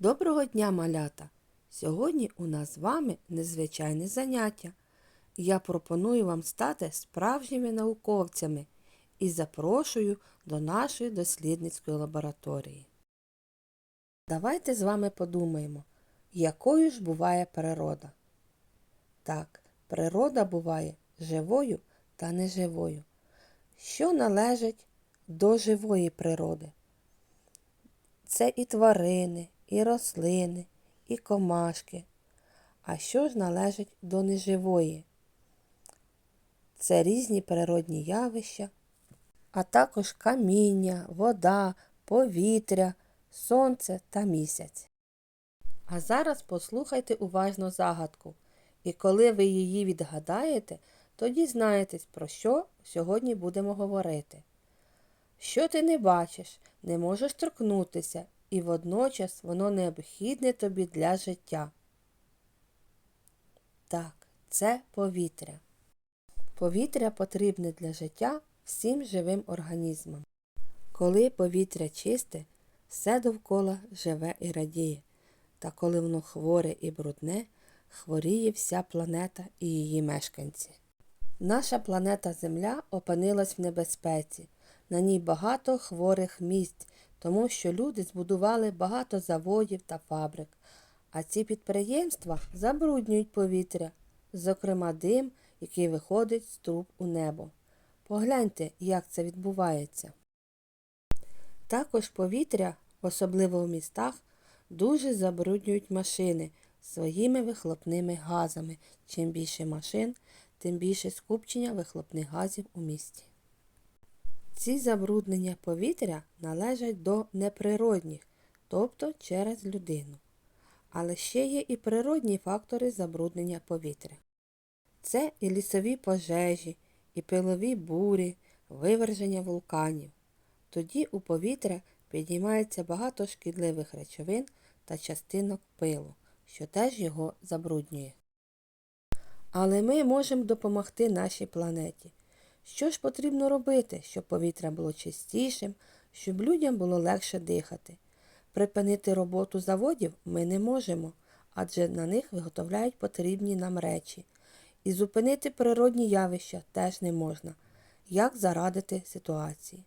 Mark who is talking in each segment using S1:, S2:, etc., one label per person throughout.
S1: Доброго дня, малята! Сьогодні у нас з вами незвичайне заняття. Я пропоную вам стати справжніми науковцями і запрошую до нашої дослідницької лабораторії. Давайте з вами подумаємо, якою ж буває природа. Так, природа буває живою та неживою. Що належить до живої природи? Це і тварини, і рослини, і комашки. А що ж належить до неживої? Це різні природні явища, а також каміння, вода, повітря, сонце та місяць. А зараз послухайте уважно загадку, і коли ви її відгадаєте, тоді знаєтесь, про що сьогодні будемо говорити. Що ти не бачиш, не можеш торкнутися, і водночас воно необхідне тобі для життя. Так, це повітря. Повітря потрібне для життя всім живим організмам. Коли повітря чисте, все довкола живе і радіє, та коли воно хворе і брудне, хворіє вся планета і її мешканці. Наша планета Земля опинилась в небезпеці. На ній багато хворих місць, тому що люди збудували багато заводів та фабрик, а ці підприємства забруднюють повітря, зокрема дим, який виходить з труб у небо. Погляньте, як це відбувається. Також повітря, особливо в містах, дуже забруднюють машини своїми вихлопними газами. Чим більше машин, тим більше скупчення вихлопних газів у місті. Ці забруднення повітря належать до неприродних, тобто через людину. Але ще є і природні фактори забруднення повітря. Це і лісові пожежі, і пилові бурі, виверження вулканів. Тоді у повітря підіймається багато шкідливих речовин та частинок пилу, що теж його забруднює. Але ми можемо допомогти нашій планеті. Що ж потрібно робити, щоб повітря було чистішим, щоб людям було легше дихати? Припинити роботу заводів ми не можемо, адже на них виготовляють потрібні нам речі. І зупинити природні явища теж не можна, як зарадити ситуації.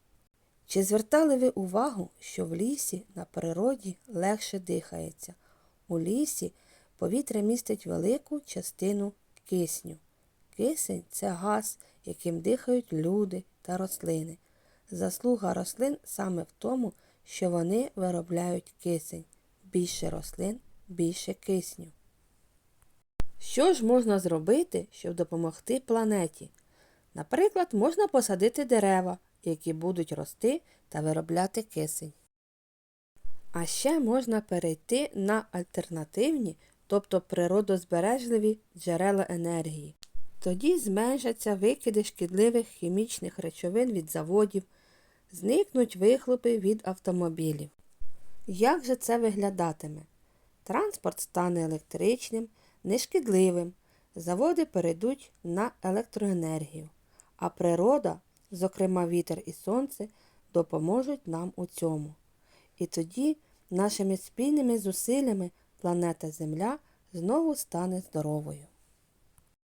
S1: Чи звертали ви увагу, що в лісі на природі легше дихається? У лісі повітря містить велику частину кисню. Кисень це газ, яким дихають люди та рослини. Заслуга рослин саме в тому, що вони виробляють кисень. Більше рослин, більше кисню. Що ж можна зробити, щоб допомогти планеті? Наприклад, можна посадити дерева, які будуть рости та виробляти кисень. А ще можна перейти на альтернативні, тобто природозбережливі джерела енергії. Тоді зменшаться викиди шкідливих хімічних речовин від заводів, зникнуть вихлопи від автомобілів. Як же це виглядатиме? Транспорт стане електричним, нешкідливим, заводи перейдуть на електроенергію, а природа, зокрема вітер і сонце, допоможуть нам у цьому. І тоді нашими спільними зусиллями планета Земля знову стане здоровою.